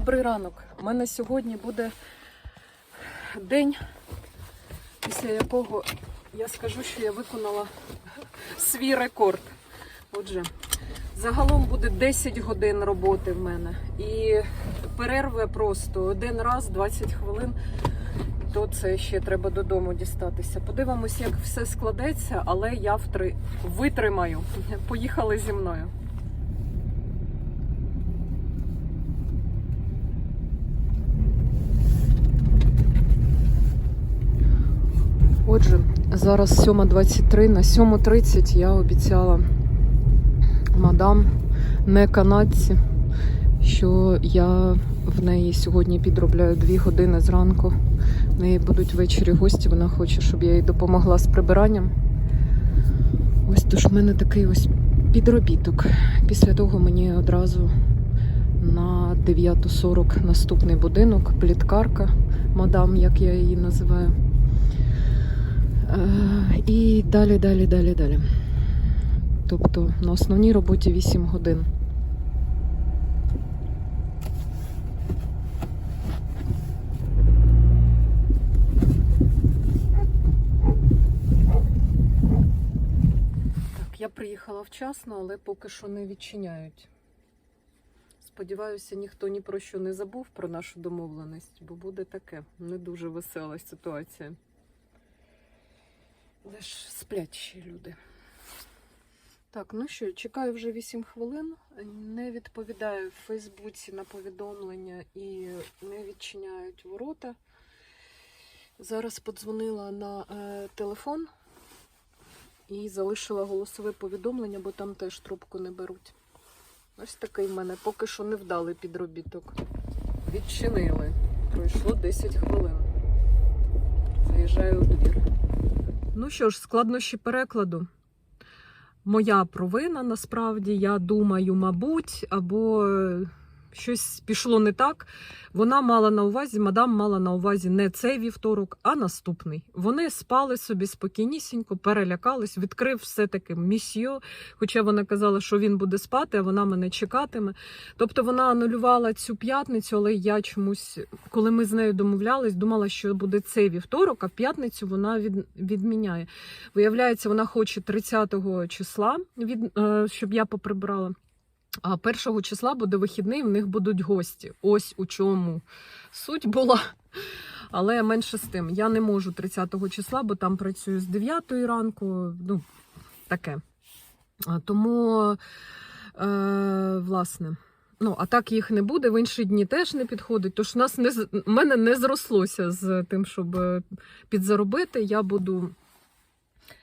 Добрий ранок. У мене сьогодні буде день, після якого я скажу, що я виконала свій рекорд. Отже, загалом буде 10 годин роботи в мене. І перерви просто один раз 20 хвилин. То це ще треба додому дістатися. Подивимось, як все складеться, але я втри... витримаю. Поїхали зі мною. Отже, зараз 7.23, на 7.30 я обіцяла мадам не канадці, що я в неї сьогодні підробляю 2 години зранку. В неї будуть ввечері гості, вона хоче, щоб я їй допомогла з прибиранням. Ось тож в мене такий ось підробіток. Після того мені одразу на 9.40 наступний будинок, пліткарка, мадам, як я її називаю. Е, І далі, далі, далі, далі. Тобто на основній роботі 8 годин. Так, я приїхала вчасно, але поки що не відчиняють. Сподіваюся, ніхто ні про що не забув про нашу домовленість, бо буде таке не дуже весела ситуація. Але ж люди. Так, ну що, чекаю вже 8 хвилин. Не відповідаю в Фейсбуці на повідомлення і не відчиняють ворота. Зараз подзвонила на е, телефон і залишила голосове повідомлення, бо там теж трубку не беруть. Ось такий в мене поки що невдалий підробіток. Відчинили. Пройшло 10 хвилин. Заїжджаю у двір. Ну що ж, складнощі перекладу. Моя провина насправді, я думаю, мабуть, або е, щось пішло не так. Вона мала на увазі, мадам мала на увазі не цей вівторок, а наступний. Вони спали собі спокійнісінько, перелякались, відкрив все-таки місьо, хоча вона казала, що він буде спати, а вона мене чекатиме. Тобто вона анулювала цю п'ятницю, але я чомусь, коли ми з нею домовлялись, думала, що буде цей вівторок, а п'ятницю вона від, відміняє. Виявляється, вона хоче 30-го числа, від, е, щоб я поприбрала. А першого числа буде вихідний, в них будуть гості. Ось у чому суть була. Але менше з тим, я не можу 30-го числа, бо там працюю з 9 ранку. Ну, таке. Тому, е, власне, ну, а так їх не буде, в інші дні теж не підходить. Тож нас не мене не зрослося з тим, щоб е, підзаробити. Я буду.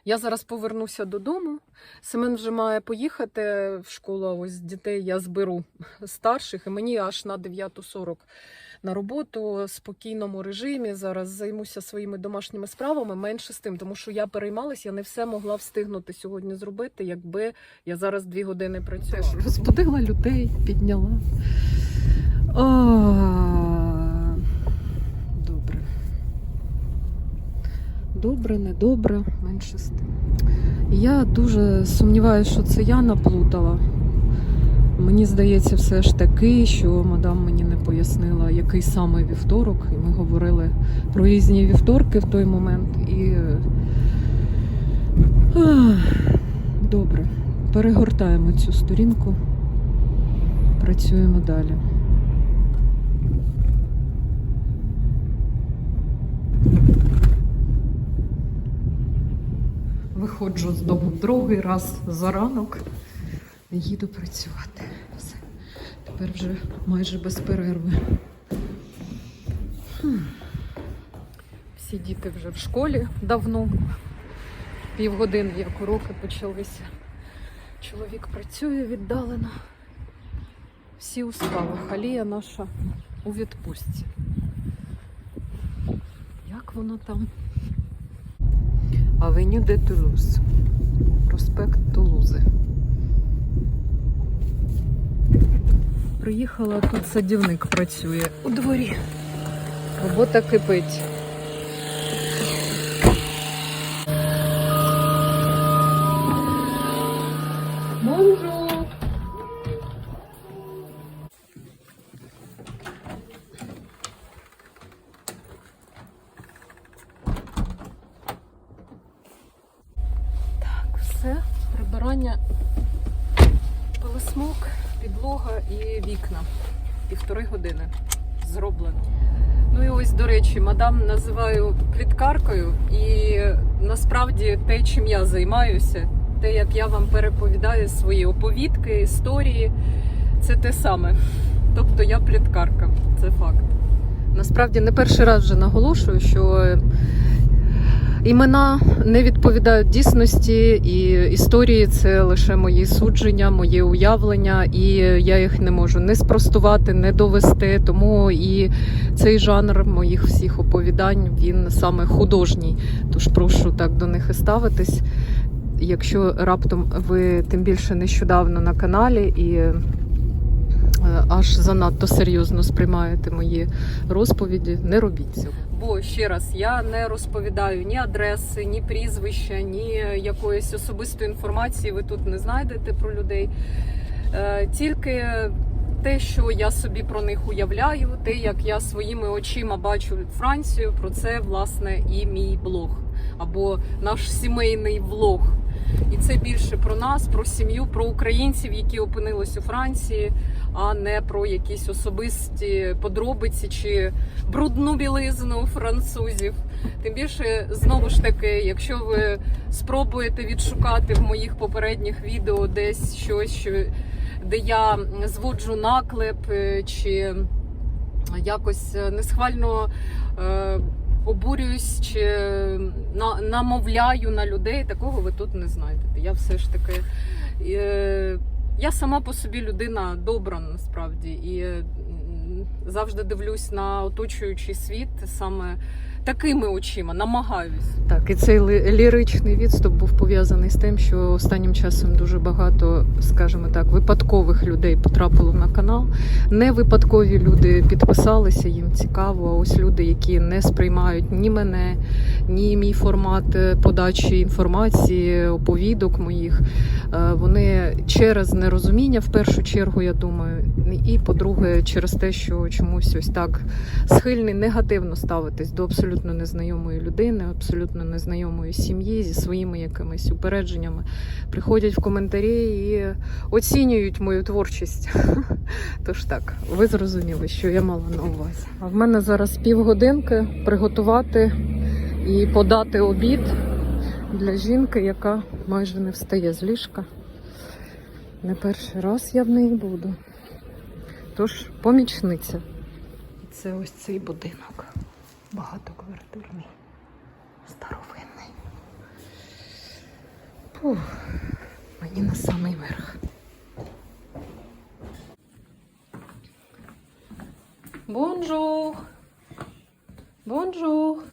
Я зараз повернуся додому. Семен вже має поїхати в школу. Ось дітей я зберу старших, і мені аж на 9.40 на роботу в спокійному режимі. Зараз займуся своїми домашніми справами менше з тим, тому що я переймалась, я не все могла встигнути сьогодні зробити, якби я зараз дві години працювала. Розбудила людей, підняла. А, Добре. Добре, недобре, менше з тим. Я дуже сумніваюся, що це я наплутала. Мені здається, все ж таки, що мадам мені не пояснила, який саме вівторок. І ми говорили про різні вівторки в той момент. І добре, перегортаємо цю сторінку, працюємо далі. Виходжу з дому другий раз за ранок. Їду працювати. Все. Тепер вже майже без перерви. Хм. Всі діти вже в школі давно. Півгодини, як уроки почалися. Чоловік працює віддалено. Всі у справах. Алія наша у відпустці. Як вона там? Авеню де Тулуз. Проспект Тулузи. Приїхала, тут садівник працює у дворі. Робота кипить. Пилосмок, підлога і вікна. Півтори години зроблено. Ну і ось, до речі, мадам називаю пліткаркою, і насправді те, чим я займаюся, те, як я вам переповідаю свої оповідки, історії, це те саме. Тобто я пліткарка, це факт. Насправді не перший раз вже наголошую, що імена не відповідають дійсності, і історії це лише мої судження, моє уявлення, і я їх не можу не спростувати, не довести. Тому і цей жанр моїх всіх оповідань він саме художній. Тож прошу так до них і ставитись. Якщо раптом ви тим більше нещодавно на каналі і е, аж занадто серйозно сприймаєте мої розповіді, не робіть цього. Бо ще раз я не розповідаю ні адреси, ні прізвища, ні якоїсь особистої інформації. Ви тут не знайдете про людей. Е, Тільки те, що я собі про них уявляю, те, як я своїми очима бачу Францію, про це власне і мій блог або наш сімейний влог. І це більше про нас, про сім'ю, про українців, які опинились у Франції, а не про якісь особисті подробиці чи брудну білизну французів. Тим більше, знову ж таки, якщо ви спробуєте відшукати в моїх попередніх відео десь щось, що, де я зводжу наклеп е, чи якось несхвально е, обурююсь чи на, намовляю на людей, такого ви тут не знайдете. Я все ж таки. Е, я сама по собі людина добра насправді. І завжди дивлюсь на оточуючий світ саме такими очима, намагаюсь. Так, і цей ліричний відступ був пов'язаний з тим, що останнім часом дуже багато, скажімо так, випадкових людей потрапило на канал. Не випадкові люди підписалися, їм цікаво. А ось люди, які не сприймають ні мене, ні мій формат е, подачі інформації, оповідок моїх. Е, Вони через нерозуміння, в першу чергу, я думаю, і по-друге, через те, що чомусь ось так схильний негативно ставитись до абсолютно незнайомої людини, абсолютно незнайомої сім'ї зі своїми якимись упередженнями, приходять в коментарі і оцінюють мою творчість. Тож так, ви зрозуміли, що я мала на увазі. А в мене зараз півгодинки приготувати і подати обід для жінки, яка майже не встає з ліжка. Не перший раз я в неї буду. Тож помічниця. Це ось цей будинок. Багатоквартирний, старовинний. Фух, мені на самий верх. Бонжур! Бонжур!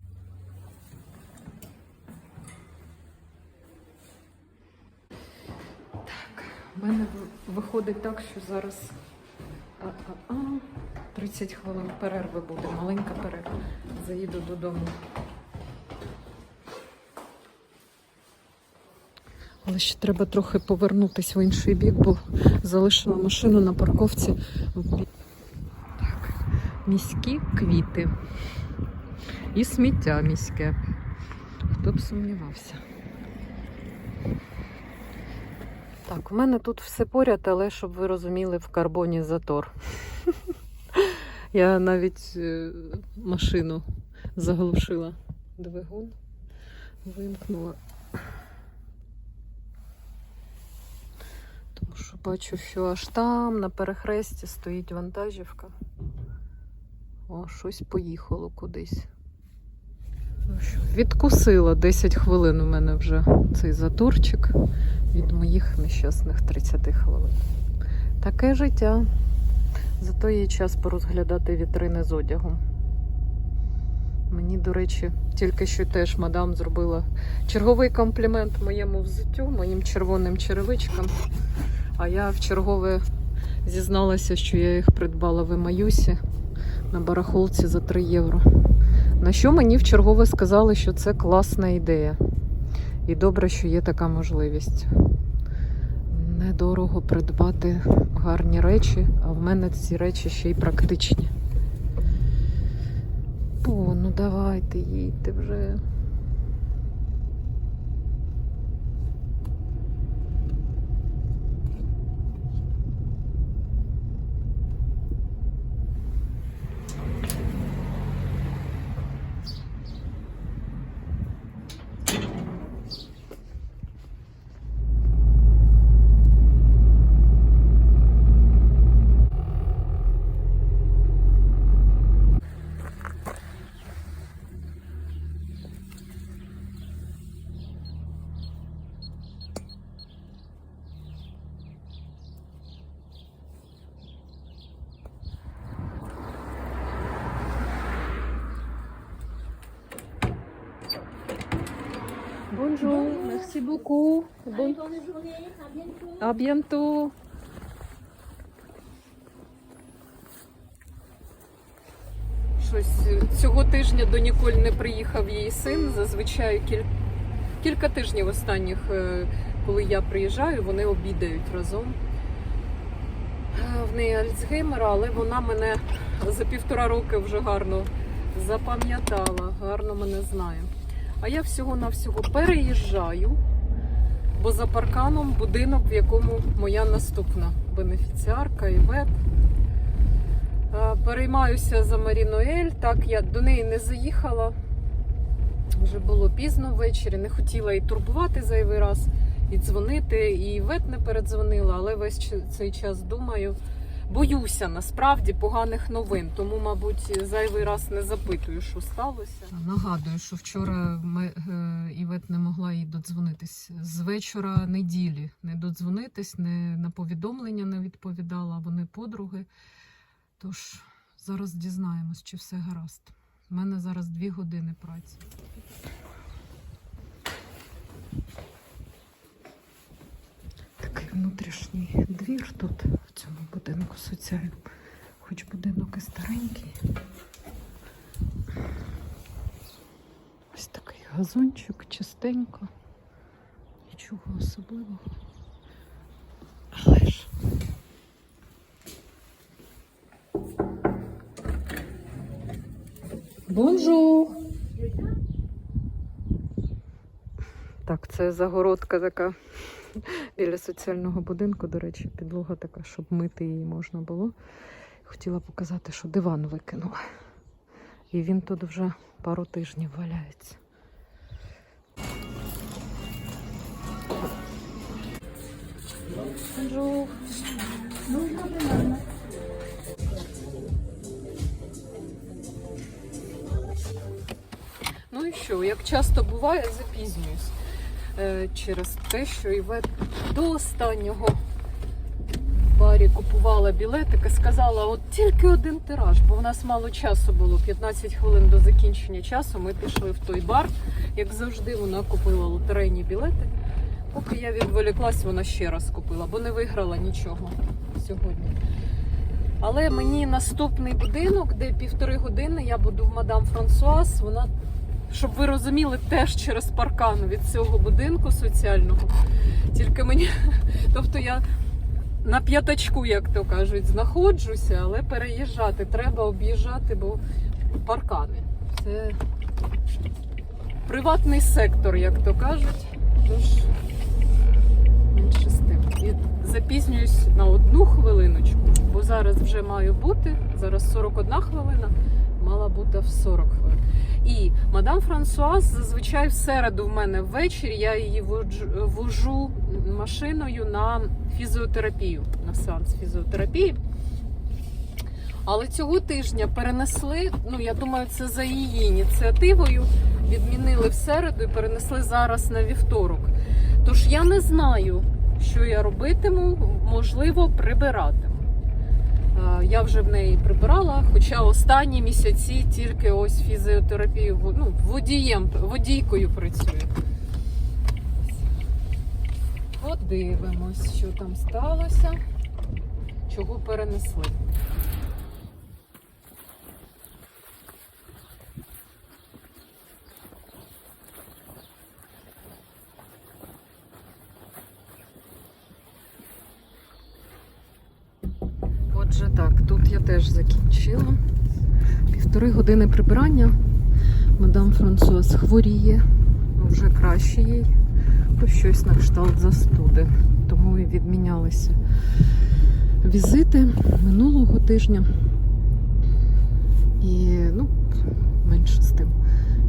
Так, в мене виходить так, що зараз а-а-а, 30 хвилин перерви буде, маленька перерва. Заїду додому. Але ще треба трохи повернутися в інший бік, бо залишила машину на парковці. Так, міські квіти. І сміття міське. Хто б сумнівався. Так, у мене тут все поряд, але щоб ви розуміли, в карбоні затор. Я навіть е, машину заглушила. Двигун вимкнула. Тому що бачу, що аж там на перехресті стоїть вантажівка. О, щось поїхало кудись. Ну що, Відкусила 10 хвилин у мене вже цей заторчик від моїх нещасних 30 хвилин. Таке життя. Зато є час порозглядати вітрини з одягом. Мені, до речі, тільки що теж мадам зробила черговий комплімент моєму взуттю, моїм червоним черевичкам. А я в чергове зізналася, що я їх придбала в Емаюсі на барахолці за 3 євро. На що мені в чергове сказали, що це класна ідея. І добре, що є така можливість. Недорого придбати гарні речі, а в мене ці речі ще й практичні. О, ну давайте, їдьте вже. Bonjour, merci beaucoup. Bon... Bonne journée, à bientôt. À bientôt. Щось е, цього тижня до Ніколь не приїхав її син. Зазвичай кіль... кілька тижнів останніх, е, коли я приїжджаю, вони обідають разом. Е, В неї Альцгеймера, але вона мене за півтора роки вже гарно запам'ятала, гарно мене знає. А я всього-навсього переїжджаю, бо за парканом будинок, в якому моя наступна бенефіціарка Івет. Е, Переймаюся за Марінуель. Так, я до неї не заїхала. Вже було пізно ввечері, не хотіла і турбувати зайвий раз, і дзвонити, і Івет не передзвонила, але весь цей час думаю. Боюся насправді поганих новин, тому, мабуть, зайвий раз не запитую, що сталося. Нагадую, що вчора ми, е, Івет не могла їй додзвонитись. З вечора неділі не додзвонитись, не на повідомлення не відповідала, вони подруги. Тож зараз дізнаємось, чи все гаразд. У мене зараз дві години праці. Такий внутрішній двір тут, в цьому будинку соціальному. Хоч будинок і старенький. Ось такий газончик, чистенько. Нічого особливого. Але ж. Бонжур! Так, це загородка така біля соціального будинку. До речі, підлога така, щоб мити її можна було. Хотіла показати, що диван викинула. І він тут вже пару тижнів валяється. Ну і що, як часто буває, запізнююсь через те, що Івет до останнього в барі купувала білетики, сказала, от тільки один тираж, бо в нас мало часу було, 15 хвилин до закінчення часу. Ми пішли в той бар. Як завжди, вона купила лотерейні білети. Поки я відволіклась, вона ще раз купила, бо не виграла нічого сьогодні. Але мені наступний будинок, де півтори години я буду в мадам Франсуаз, вона щоб ви розуміли, теж через паркан від цього будинку соціального. Тільки мені, тобто я на п'ятачку, як то кажуть, знаходжуся, але переїжджати треба об'їжджати, бо паркани. Це приватний сектор, як то кажуть. Тож менше з тим. І запізнююсь на одну хвилиночку, бо зараз вже маю бути. Зараз 41 хвилина, мала бути в 40 хвилин. І мадам Франсуаз зазвичай в середу в мене ввечері я її вожу машиною на фізіотерапію, на сеанс фізіотерапії. Але цього тижня перенесли, ну я думаю, це за її ініціативою. Відмінили в середу і перенесли зараз на вівторок. Тож я не знаю, що я робитиму, можливо, прибиратиму. Е, Я вже в неї прибирала, хоча останні місяці тільки ось фізіотерапію, ну, водієм, водійкою працюю. Подивимось, що там сталося, чого перенесли. Отже, так, тут я теж закінчила. Півтори години прибирання. Мадам Франсуаз хворіє, ну, вже краще їй. Бо щось на кшталт застуди. Тому і відмінялися візити минулого тижня. І ну, менше з тим.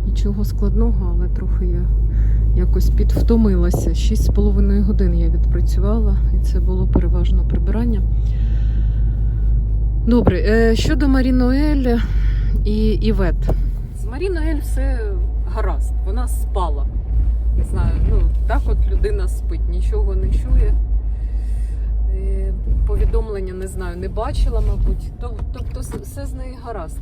Нічого складного, але трохи я якось підвтомилася. Шість з половиною годин я відпрацювала, і це було переважно прибирання. Добре, е, щодо Марінуель і Івет. З Марінуель все гаразд, вона спала. Не знаю, ну так от людина спить, нічого не чує. Е, Повідомлення не знаю, не бачила, мабуть. Тоб- Тобто все з нею гаразд.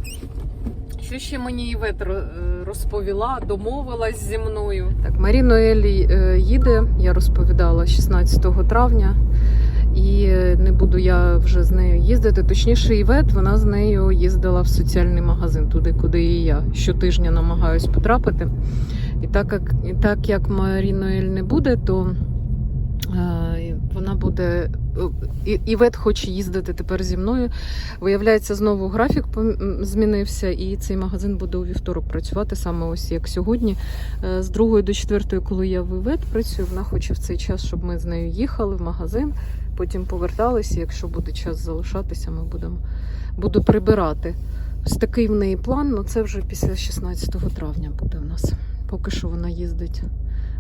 Що ще мені Івет е, розповіла, домовилась зі мною. Так, Елі е, їде, я розповідала 16 травня. І е, не буду я вже з нею їздити. Точніше, Івет, вона з нею їздила в соціальний магазин, туди, куди і я щотижня намагаюсь потрапити. І так як, і так як Маріноель не буде, то е, вона буде. І- Івет хоче їздити тепер зі мною. Виявляється, знову графік змінився, і цей магазин буде у вівторок працювати саме ось як сьогодні. Е, З другої до четвертої, коли я в Івет працюю, вона хоче в цей час, щоб ми з нею їхали в магазин, потім поверталися. Якщо буде час залишатися, ми будемо буду прибирати. Ось такий в неї план, але це вже після 16 травня буде в нас. Поки що вона їздить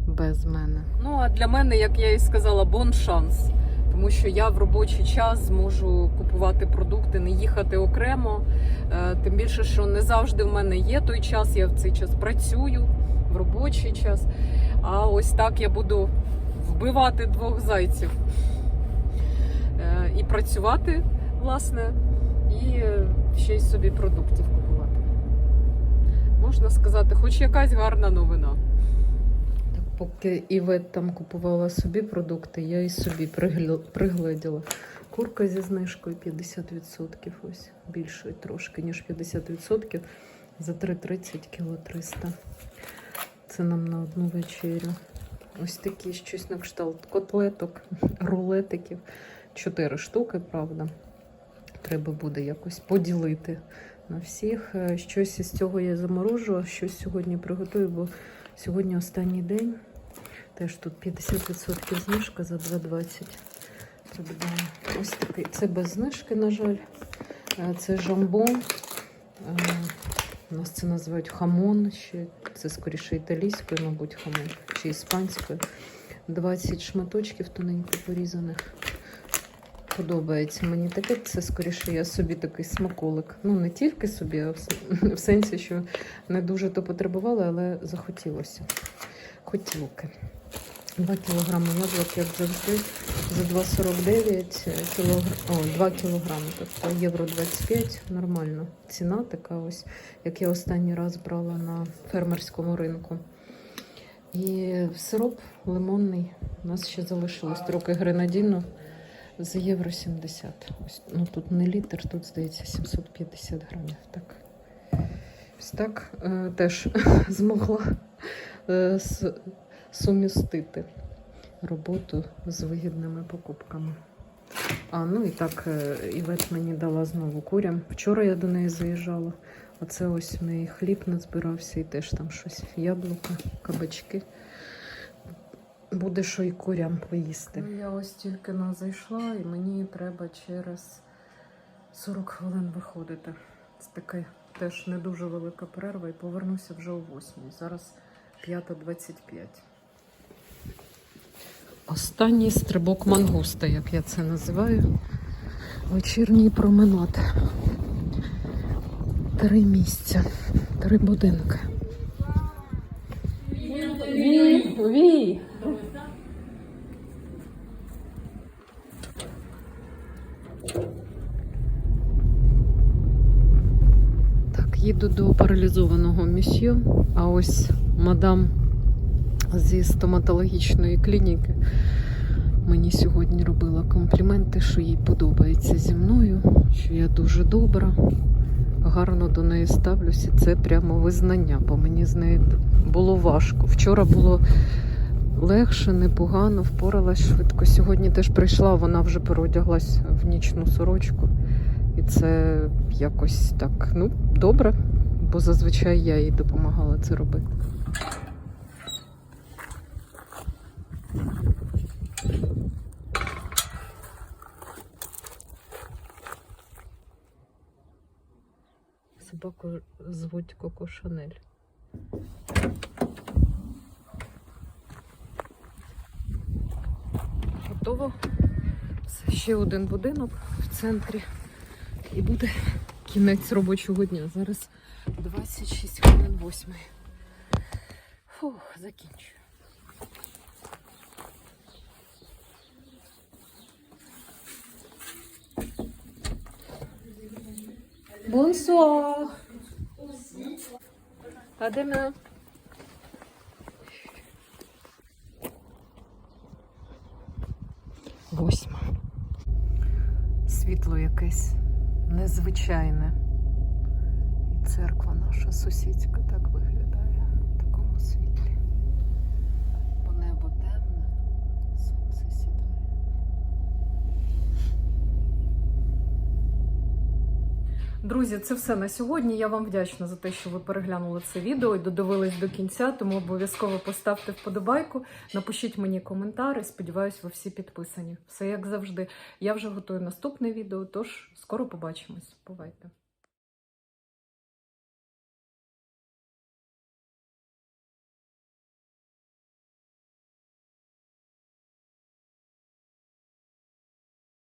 без мене. Ну а для мене, як я і сказала, бон шанс. Тому що я в робочий час зможу купувати продукти, не їхати окремо. Е, Тим більше, що не завжди в мене є той час, я в цей час працюю в робочий час. А ось так я буду вбивати двох зайців. І працювати, власне, і е, ще й собі продуктів купувати. Можна сказати, хоч якась гарна новина. Так, поки Івет там купувала собі продукти, я і собі пригледіла. Курка зі знижкою 50%, ось більше трошки, ніж 50%. За 3,30 кіло 300. Це нам на одну вечерю. Ось такі щось на кшталт котлеток, рулетиків. Чотири штуки, правда. Треба буде якось поділити на всіх. Е, Щось із цього я заморожу, щось сьогодні приготую, бо сьогодні останній день. Теж тут 50% знижка за 2,20. Придбала. Ось такий. Це без знижки, на жаль. Е, Це жамбон. Е, У нас це називають хамон. Ще це скоріше італійською, мабуть, хамон, чи іспанською. 20 шматочків тоненько порізаних. Подобається мені таке. Це скоріше я собі такий смаколик. Ну, не тільки собі, а в, сенсі, що не дуже то потребувала, але захотілося. Хотілки. 2 кілограми яблук, як завжди, за 2,49 кілогр... О, 2 кілограми, тобто євро 25, нормально. Ціна така ось, як я останній раз брала на фермерському ринку. І сироп лимонний. У нас ще залишилось трохи гренадіну за євро 70. Ось, ну тут не літр, тут здається 750 грамів. Так. Ось так е, теж змогла е, с- сумістити роботу з вигідними покупками. А, ну і так, е, Івет мені дала знову курям. Вчора я до неї заїжджала. Оце ось в неї хліб назбирався і теж там щось яблука, кабачки. Буде що й курям поїсти. Ну, я ось тільки но зайшла, і мені треба через 40 хвилин виходити. Це таке теж не дуже велика перерва, і повернуся вже о 8. Зараз 5.25. Останній стрибок мангуста, як я це називаю. Вечірній променад. Три місця, три будинки. Вій, вій. Так, їду до паралізованого місьє, а ось мадам зі стоматологічної клініки мені сьогодні робила компліменти, що їй подобається зі мною, що я дуже добра, гарно до неї ставлюся. Це прямо визнання, бо мені з нею було важко. Вчора було легше, непогано, впоралась швидко. Сьогодні теж прийшла, вона вже переодяглась в нічну сорочку. І це якось так, ну, добре, бо зазвичай я їй допомагала це робити. Собаку звуть Коко Шанель. Готово. Це ще один будинок в центрі. І буде кінець робочого дня. Зараз 26 хвилин 8. Фух, закінчую. Бонсуар. А де? Восьма. Світло якесь незвичайне. Церква наша сусідська так виглядає в такому світлі. Бо небо темне, сонце сідає. Друзі, це все на сьогодні. Я вам вдячна за те, що ви переглянули це відео і додивились до кінця. Тому обов'язково поставте вподобайку, напишіть мені коментарі. Сподіваюсь, ви всі підписані. Все як завжди. Я вже готую наступне відео, тож скоро побачимось. Бувайте!